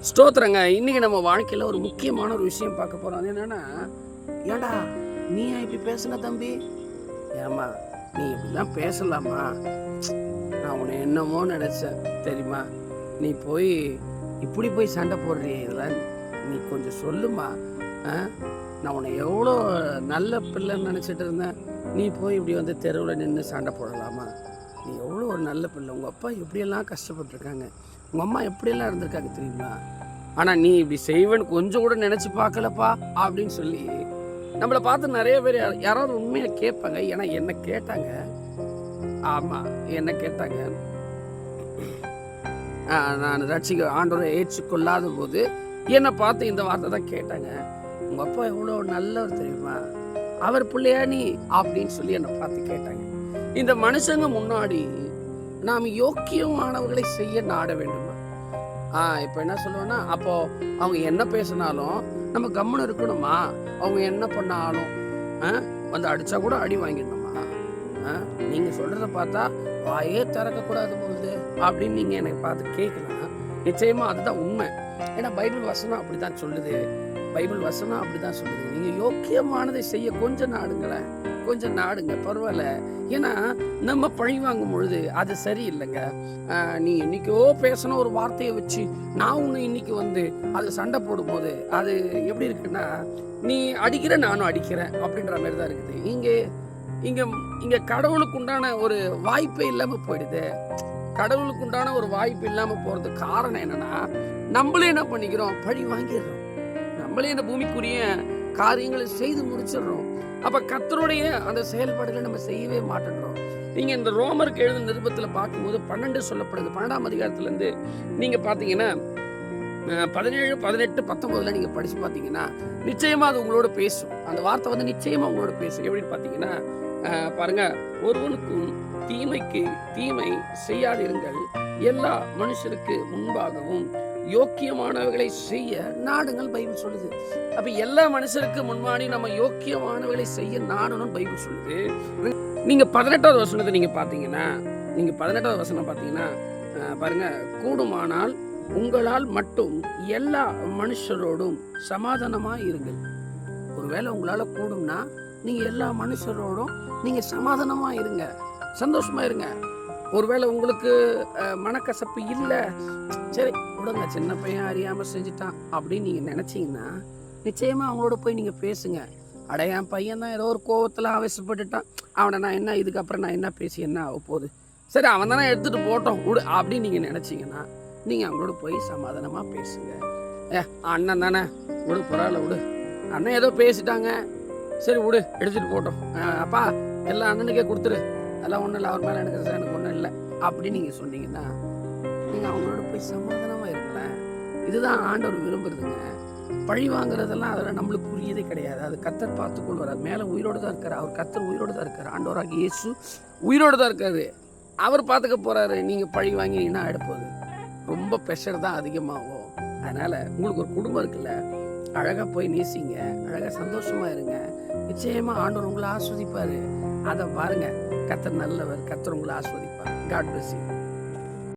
ஸ்தோத்திரங்க. இன்னைக்கு நம்ம வாழ்க்கையில் ஒரு முக்கியமான ஒரு விஷயம் பார்க்க போகிறோம் அது என்னென்னா ஏடா நீ ஏன் இப்படி பேசுன தம்பி? ஏம்மா நீ இப்படிலாம் பேசலாமா? நான் உன்னை என்னமோ நினச்சேன். தெரியுமா? நீ போய் இப்படி போய் சண்டை போடுறிய. இதெல்லாம் நீ கொஞ்சம் சொல்லுமா? ஆ? நான் உன்னை எவ்வளோ நல்ல பிள்ளைன்னு நினச்சிட்டு இருந்தேன். நீ போய் இப்படி வந்து தெருவில் நின்று சண்டை போடலாமா? ஒரு நல்ல பிள்ளை. உங்கள் அப்பா எப்படியெல்லாம் கஷ்டப்பட்டுருக்காங்க? உங்கள் அம்மா எப்படியெல்லாம் இருந்திருக்காங்க தெரியுமா? ஆனால் நீ இப்படி செய்வேன்னு கொஞ்சம் கூட நினச்சி பார்க்கலப்பா அப்படின்னு சொல்லி நம்மளை பார்த்து நிறைய பேர் யாராவது உண்மையாக கேட்பாங்க. ஏன்னா என்ன கேட்டாங்க. ஆமாம் என்ன கேட்டாங்க. ஆ, நான் ரட்சிக்க ஆண்டவரை ஏற்றுக்கொள்ளாத போது என்னை பார்த்து இந்த வார்த்தை தான் கேட்டாங்க. உங்கள் அப்பா எவ்வளோ நல்லவர் தெரியுமா? அவர் பிள்ளையா நீ? அப்படின்னு சொல்லி என்னை பார்த்து கேட்டாங்க. இந்த மனுஷங்க முன்னாடி நாம் யோக்கியமானவர்களை செய்ய நாட வேண்டுமா. ஆ இப்போ என்ன சொல்லுவோன்னா அப்போ அவங்க என்ன பேசினாலும் நம்ம கம்முன்னு இருக்கணுமா? அவங்க என்ன பண்ணாலும் ஆ, வந்து அடித்தா கூட அடி வாங்கிடணுமா? ஆ, சொல்கிறத பார்த்தா வாயே திறக்கக்கூடாது போகுது அப்படின்னு நீங்கள் எனக்கு பார்த்து கேட்கலாம். நிச்சயமாக அதுதான் உண்மை. ஏன்னா பைபிள் வசனம் அப்படி தான் சொல்லுது. பைபிள் வசனம் அப்படி தான் சொல்லுது. நீங்கள் யோக்கியமானதை செய்ய கொஞ்சம் நாடுங்களேன். கொஞ்சம் நாடுங்க பரவாயில்ல. ஏன்னா நம்ம பழி வாங்கும் பொழுது அது சரியில்லைங்க. நீ இன்னைக்கோ பேசின ஒரு வார்த்தையை வச்சு நான் உன்னை இன்னைக்கு வந்து அது சண்டை போடும்போது அது எப்படி இருக்குன்னா நீ அடிக்கிற நானும் அடிக்கிறேன் அப்படின்ற மாதிரி தான் இருக்குது. இங்கே இங்க இங்க கடவுளுக்கு உண்டான ஒரு வாய்ப்பே இல்லாம போயிடுது. கடவுளுக்கு உண்டான ஒரு வாய்ப்பு இல்லாம போறதுக்கு காரணம் என்னன்னா நம்மளே என்ன பண்ணிக்கிறோம்? பழி வாங்கிடுறோம். நம்மளே இந்த பூமிக்குரிய காரியங்களை செய்து முடிச்சிடுறோம். அப்ப கத்தருடைய அந்த செயல்பாடுகளை நம்ம செய்யவே மாட்டேன்றோம். நீங்க இந்த ரோமருக்கு எழுதின நிருபத்துல பார்க்கும்போது பன்னெண்டு சொல்லப்படுது. பன்னெண்டாம் அதிகாரத்துல இருந்து நீங்க பாத்தீங்கன்னா பதினேழு பதினெட்டு பத்தொன்பதுல நீங்க படிச்சு பாத்தீங்கன்னா நிச்சயமா அது உங்களோட பேசும். அந்த வார்த்தை வந்து நிச்சயமா உங்களோட பேசும். எப்படின்னு பாத்தீங்கன்னா அஹ், பாருங்க ஒருவனுக்கும் தீமைக்கு தீமை செய்யாதிருங்கள். எல்லா மனுஷருக்கு முன்பாகவும் யோக்கியமானவைகளை செய்ய நாடுங்கள் பைபிள் சொல்லுது. அப்ப எல்லா மனுஷருக்கு முன்னாடி நம்ம யோக்கியமானவைகளை செய்ய நாடணும் பைபிள் சொல்லுது. நீங்க பதினெட்டாவது வசனத்தை நீங்க பாத்தீங்கன்னா நீங்க பதினெட்டாவது வசனம் பாத்தீங்கன்னா அஹ், பாருங்க. கூடுமானால் உங்களால் மட்டும் எல்லா மனுஷரோடும் சமாதானமா இருங்கள். ஒருவேளை உங்களால கூடும்னா நீங்க எல்லா மனுஷரோடும் நீங்க சமாதானமா இருங்க. சந்தோஷமா இருங்க. ஒருவேளை உங்களுக்கு மனக்கசப்பு இல்லை. சரி விடுங்க சின்ன பையன் அறியாமல் செஞ்சுட்டான் அப்படின்னு நீங்கள் நினச்சிங்கன்னா நிச்சயமாக அவங்களோட போய் நீங்கள் பேசுங்க. அட என் பையன் தான் ஏதோ ஒரு கோவத்தில் ஆவேசப்பட்டுட்டான். அவனை நான் என்ன இதுக்கப்புறம் நான் என்ன பேசி என்ன ஆக போகுது? சரி அவன் தானே எடுத்துகிட்டு போட்டோம் விடு அப்படின்னு நீங்கள் நினச்சிங்கன்னா நீங்கள் அவங்களோட போய் சமாதானமாக பேசுங்க. ஏ அண்ணன் தானே விடு பரவாயில்ல விடு. அண்ணன் ஏதோ பேசிட்டாங்க. சரி விடு எடுத்துகிட்டு போட்டோம். அப்பா எல்லா அண்ணனுக்கே கொடுத்துரு. அதெல்லாம் ஒன்றும் இல்லை. அவர் மேலே எனக்கு எனக்கு ஒன்றும் இல்லை. அப்படின்னு நீங்கள் சொன்னீங்கன்னா நீங்கள் அவங்களோட போய் சமாதானமாக இருங்களேன். இதுதான் ஆண்டவர் விரும்புறதுங்க. பழி வாங்குறதெல்லாம் அதெல்லாம் நம்மளுக்கு புரியதே கிடையாது. அது கத்தர் பார்த்து கொள்வார் மேலே உயிரோடு தான் இருக்கார். அவர் கத்தர் உயிரோடு தான் இருக்கார். ஆண்டவராக இயேசு உயிரோடு தான் இருக்காரு. அவர் பார்த்துக்க போகிறாரு நீங்கள் பழி வாங்கினீங்கன்னா ஆகிடப்போகுது ரொம்ப ப்ரெஷர் தான் அதிகமாகும். அதனால் உங்களுக்கு ஒரு குடும்பம் இருக்குல்ல அழகாக போய் நேசிங்க. அழகாக சந்தோஷமாக இருங்க. நிச்சயமா ஆண்டவர் உங்களை ஆஸ்வதிப்பாரு. அதை பாருங்க. கத்தர் நல்லவர் கத்தர் உங்களை ஆஸ்வதிப்பார். God bless you